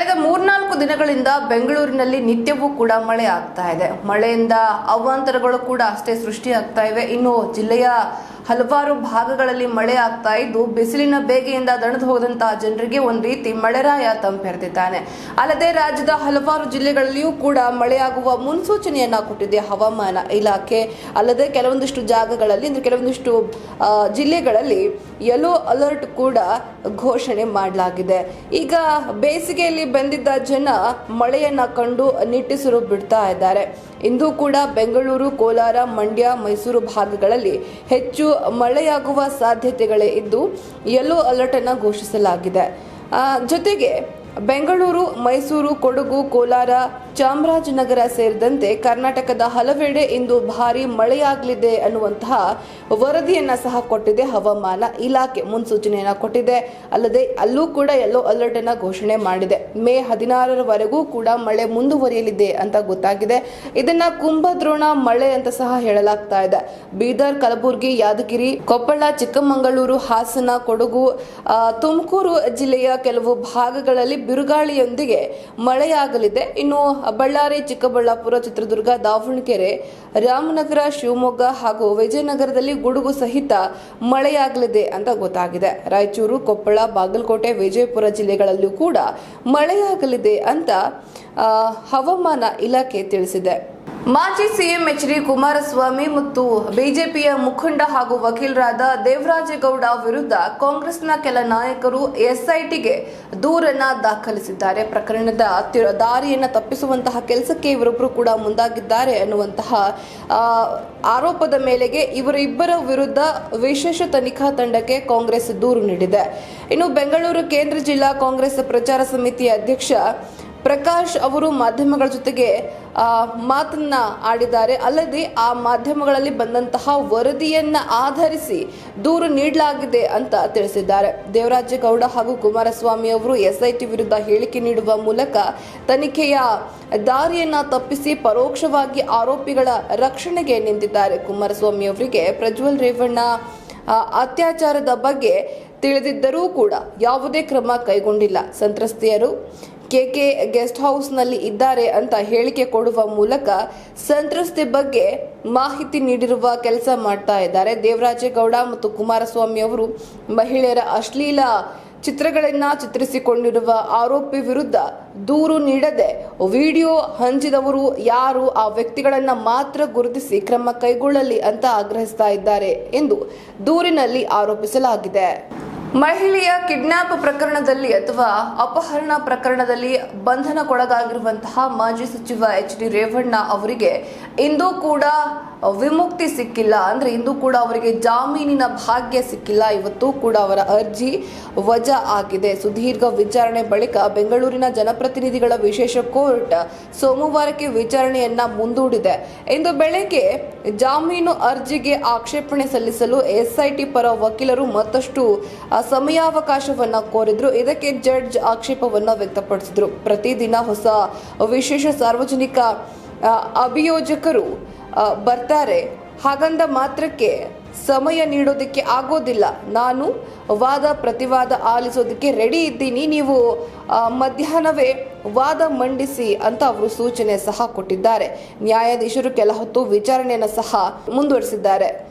ಕಳೆದ ಮೂರ್ನಾಲ್ಕು ದಿನಗಳಿಂದ ಬೆಂಗಳೂರಿನಲ್ಲಿ ನಿತ್ಯವೂ ಕೂಡ ಮಳೆ ಆಗ್ತಾ ಇದೆ. ಮಳೆಯಿಂದ ಅವಾಂತರಗಳು ಕೂಡ ಅಷ್ಟೇ ಸೃಷ್ಟಿಯಾಗ್ತಾ ಇವೆ. ಇನ್ನು ಜಿಲ್ಲೆಯ ಹಲವಾರು ಭಾಗಗಳಲ್ಲಿ ಮಳೆ ಆಗ್ತಾ ಇದ್ದು ಬಿಸಿಲಿನ ಬೇಗೆಯಿಂದ ದಣದು ಹೋದಂತಹ ಜನರಿಗೆ ಒಂದು ರೀತಿ ಮಳೆರಾಯ ತಂಪೆರೆದಿದ್ದಾನೆ ಅಲ್ಲದೆ ರಾಜ್ಯದ ಹಲವಾರು ಜಿಲ್ಲೆಗಳಲ್ಲಿಯೂ ಕೂಡ ಮಳೆಯಾಗುವ ಮುನ್ಸೂಚನೆಯನ್ನ ಕೊಟ್ಟಿದೆ ಹವಾಮಾನ ಇಲಾಖೆ. ಅಲ್ಲದೆ ಕೆಲವೊಂದಿಷ್ಟು ಜಾಗಗಳಲ್ಲಿ ಅಂದ್ರೆ ಕೆಲವೊಂದಿಷ್ಟು ಜಿಲ್ಲೆಗಳಲ್ಲಿ ಯೆಲ್ಲೋ ಅಲರ್ಟ್ ಕೂಡ ಘೋಷಣೆ ಮಾಡಲಾಗಿದೆ. ಈಗ ಬೇಸಿಗೆಯಲ್ಲಿ ಬಂದಿದ್ದ ಜನ ಮಳೆಯನ್ನ ಕಂಡು ನಿಟ್ಟಿಸಿರು ಬಿಡ್ತಾ ಇದ್ದಾರೆ. ಇಂದು ಕೂಡ ಬೆಂಗಳೂರು, ಕೋಲಾರ, ಮಂಡ್ಯ, ಮೈಸೂರು ಭಾಗಗಳಲ್ಲಿ ಹೆಚ್ಚು ಮಳೆಯಾಗುವ ಸಾಧ್ಯತೆಗಳೇ ಇದ್ದು ಯೆಲ್ಲೋ ಅಲರ್ಟ್ ಅನ್ನು ಘೋಷಿಸಲಾಗಿದೆ. ಜೊತೆಗೆ ಬೆಂಗಳೂರು, ಮೈಸೂರು, ಕೊಡಗು, ಕೋಲಾರ ಚಾಮರಾಜನಗರ ಸೇರಿದಂತೆ ಕರ್ನಾಟಕದ ಹಲವೆಡೆ ಇಂದು ಭಾರಿ ಮಳೆಯಾಗಲಿದೆ ಅನ್ನುವಂತಹ ವರದಿಯನ್ನ ಸಹ ಕೊಟ್ಟಿದೆ ಹವಾಮಾನ ಇಲಾಖೆ ಮುನ್ಸೂಚನೆಯನ್ನು ಕೊಟ್ಟಿದೆ. ಅಲ್ಲದೆ ಅಲ್ಲೂ ಕೂಡ ಯೆಲ್ಲೋ ಅಲರ್ಟ್ ಅನ್ನ ಘೋಷಣೆ ಮಾಡಿದೆ. ಮೇ ಹದಿನಾರರವರೆಗೂ ಕೂಡ ಮಳೆ ಮುಂದುವರಿಯಲಿದೆ ಅಂತ ಗೊತ್ತಾಗಿದೆ. ಇದನ್ನ ಕುಂಭದ್ರೋಣ ಮಳೆ ಅಂತ ಸಹ ಹೇಳಲಾಗ್ತಾ ಇದೆ. ಬೀದರ್, ಕಲಬುರಗಿ, ಯಾದಗಿರಿ, ಕೊಪ್ಪಳ, ಚಿಕ್ಕಮಗಳೂರು, ಹಾಸನ, ಕೊಡಗು ತುಮಕೂರು ಜಿಲ್ಲೆಯ ಕೆಲವು ಭಾಗಗಳಲ್ಲಿ ಬಿರುಗಾಳಿಯೊಂದಿಗೆ ಮಳೆಯಾಗಲಿದೆ. ಇನ್ನು ಬಳ್ಳಾರಿ, ಚಿಕ್ಕಬಳ್ಳಾಪುರ, ಚಿತ್ರದುರ್ಗ, ದಾವಣಗೆರೆ, ರಾಮನಗರ, ಶಿವಮೊಗ್ಗ ಹಾಗೂ ವಿಜಯನಗರದಲ್ಲಿ ಗುಡುಗು ಸಹಿತ ಮಳೆಯಾಗಲಿದೆ ಅಂತ ಗೊತ್ತಾಗಿದೆ. ರಾಯಚೂರು, ಕೊಪ್ಪಳ, ಬಾಗಲಕೋಟೆ, ವಿಜಯಪುರ ಜಿಲ್ಲೆಗಳಲ್ಲೂ ಕೂಡ ಮಳೆಯಾಗಲಿದೆ ಅಂತ ಹವಾಮಾನ ಇಲಾಖೆ ತಿಳಿಸಿದೆ. ಮಾಜಿ ಸಿಎಂ ಎಚ್ ಡಿ ಕುಮಾರಸ್ವಾಮಿ ಮತ್ತು ಬಿಜೆಪಿಯ ಮುಖಂಡ ಹಾಗೂ ವಕೀಲರಾದ ದೇವರಾಜೇಗೌಡ ವಿರುದ್ಧ ಕಾಂಗ್ರೆಸ್ನ ಕೆಲ ನಾಯಕರು ಎಸ್ಐಟಿಗೆ ದೂರನ್ನ ದಾಖಲಿಸಿದ್ದಾರೆ. ಪ್ರಕರಣದ ದಾರಿಯನ್ನು ತಪ್ಪಿಸುವಂತಹ ಕೆಲಸಕ್ಕೆ ಇವರೊಬ್ಬರು ಕೂಡ ಮುಂದಾಗಿದ್ದಾರೆ ಅನ್ನುವಂತಹ ಆರೋಪದ ಮೇಲೆಗೆ ಇವರಿಬ್ಬರ ವಿರುದ್ಧ ವಿಶೇಷ ತನಿಖಾ ತಂಡಕ್ಕೆ ಕಾಂಗ್ರೆಸ್ ದೂರು ನೀಡಿದೆ. ಇನ್ನು ಬೆಂಗಳೂರು ಕೇಂದ್ರ ಜಿಲ್ಲಾ ಕಾಂಗ್ರೆಸ್ ಪ್ರಚಾರ ಸಮಿತಿಯ ಅಧ್ಯಕ್ಷ ಪ್ರಕಾಶ್ ಅವರು ಮಾಧ್ಯಮಗಳ ಜೊತೆಗೆ ಮಾತನ್ನ ಆಡಿದ್ದಾರೆ. ಅಲ್ಲದೆ ಆ ಮಾಧ್ಯಮಗಳಲ್ಲಿ ಬಂದಂತಹ ವರದಿಯನ್ನ ಆಧರಿಸಿ ದೂರು ನೀಡಲಾಗಿದೆ ಅಂತ ತಿಳಿಸಿದ್ದಾರೆ. ದೇವರಾಜೇಗೌಡ ಹಾಗೂ ಕುಮಾರಸ್ವಾಮಿ ಅವರು ಎಸ್ಐಟಿ ವಿರುದ್ಧ ಹೇಳಿಕೆ ನೀಡುವ ಮೂಲಕ ತನಿಖೆಯ ದಾರಿಯನ್ನ ತಪ್ಪಿಸಿ ಪರೋಕ್ಷವಾಗಿ ಆರೋಪಿಗಳ ರಕ್ಷಣೆಗೆ ನಿಂತಿದ್ದಾರೆ. ಕುಮಾರಸ್ವಾಮಿ ಅವರಿಗೆ ಪ್ರಜ್ವಲ್ ರೇವಣ್ಣ ಅತ್ಯಾಚಾರದ ಬಗ್ಗೆ ತಿಳಿದಿದ್ದರೂ ಕೂಡ ಯಾವುದೇ ಕ್ರಮ ಕೈಗೊಂಡಿಲ್ಲ. ಸಂತ್ರಸ್ತೆಯರು ಕೆಕೆ ಗೆಸ್ಟ್ ಹೌಸ್ನಲ್ಲಿ ಇದ್ದಾರೆ ಅಂತ ಹೇಳಿಕೆ ಕೊಡುವ ಮೂಲಕ ಸಂತ್ರಸ್ತೆ ಬಗ್ಗೆ ಮಾಹಿತಿ ನೀಡಿರುವ ಕೆಲಸ ಮಾಡ್ತಾ ಇದ್ದಾರೆ. ದೇವರಾಜೇಗೌಡ ಮತ್ತು ಕುಮಾರಸ್ವಾಮಿ ಅವರು ಮಹಿಳೆಯರ ಅಶ್ಲೀಲ ಚಿತ್ರಗಳನ್ನ ಚಿತ್ರಿಸಿಕೊಂಡಿರುವ ಆರೋಪಿ ವಿರುದ್ಧ ದೂರು ನೀಡದೆ ವಿಡಿಯೋ ಹಂಚಿದವರು ಯಾರು, ಆ ವ್ಯಕ್ತಿಗಳನ್ನ ಮಾತ್ರ ಗುರುತಿಸಿ ಕ್ರಮ ಕೈಗೊಳ್ಳಲಿ ಅಂತ ಆಗ್ರಹಿಸ್ತಾ ಇದ್ದಾರೆ ಎಂದು ದೂರಿನಲ್ಲಿ ಆರೋಪಿಸಲಾಗಿದೆ. ಮಹಿಳೆಯ ಕಿಡ್ನಾಪ್ ಪ್ರಕರಣದಲ್ಲಿ ಅಥವಾ ಅಪಹರಣ ಪ್ರಕರಣದಲ್ಲಿ ಬಂಧನಕ್ಕೊಳಗಾಗಿರುವಂತಹ ಮಾಜಿ ಸಚಿವ ಎಚ್ ಡಿ ರೇವಣ್ಣ ಅವರಿಗೆ ಇಂದೂ ಕೂಡ ವಿಮುಕ್ತಿ ಸಿಕ್ಕಿಲ್ಲ. ಅಂದ್ರೆ ಇಂದು ಕೂಡ ಅವರಿಗೆ ಜಾಮೀನಿನ ಭಾಗ್ಯ ಸಿಕ್ಕಿಲ್ಲ. ಇವತ್ತು ಕೂಡ ಅವರ ಅರ್ಜಿ ವಜಾ ಆಗಿದೆ. ಸುದೀರ್ಘ ವಿಚಾರಣೆ ಬಳಿಕ ಬೆಂಗಳೂರಿನ ಜನಪ್ರತಿನಿಧಿಗಳ ವಿಶೇಷ ಕೋರ್ಟ್ ಸೋಮವಾರಕ್ಕೆ ವಿಚಾರಣೆಯನ್ನ ಮುಂದೂಡಿದೆ. ಇಂದು ಬೆಳಗ್ಗೆ ಜಾಮೀನು ಅರ್ಜಿಗೆ ಆಕ್ಷೇಪಣೆ ಸಲ್ಲಿಸಲು ಎಸ್ಐಟಿ ಪರ ವಕೀಲರು ಮತ್ತಷ್ಟು ಸಮಯಾವಕಾಶವನ್ನ ಕೋರಿದ್ರು. ಇದಕ್ಕೆ ಜಡ್ಜ್ ಆಕ್ಷೇಪವನ್ನ ವ್ಯಕ್ತಪಡಿಸಿದ್ರು. ಪ್ರತಿದಿನ ಹೊಸ ವಿಶೇಷ ಸಾರ್ವಜನಿಕ ಅಭಿಯೋಜಕರು ಬರ್ತಾರೆ. ಹಾಗಂದ ಮಾತ್ರಕ್ಕೆ ಸಮಯ ನೀಡೋದಕ್ಕೆ ಆಗೋದಿಲ್ಲ. ನಾನು ವಾದ ಪ್ರತಿವಾದ ಆಲಿಸೋದಕ್ಕೆ ರೆಡಿ ಇದ್ದೀನಿ. ನೀವು ಮಧ್ಯಾಹ್ನವೇ ವಾದ ಮಂಡಿಸಿ ಅಂತ ಅವರು ಸೂಚನೆ ಸಹ ಕೊಟ್ಟಿದ್ದಾರೆ. ನ್ಯಾಯಾಧೀಶರು ಕೆಲ ಹೊತ್ತು ವಿಚಾರಣೆಯನ್ನು ಸಹ ಮುಂದುವರಿಸಿದ್ದಾರೆ.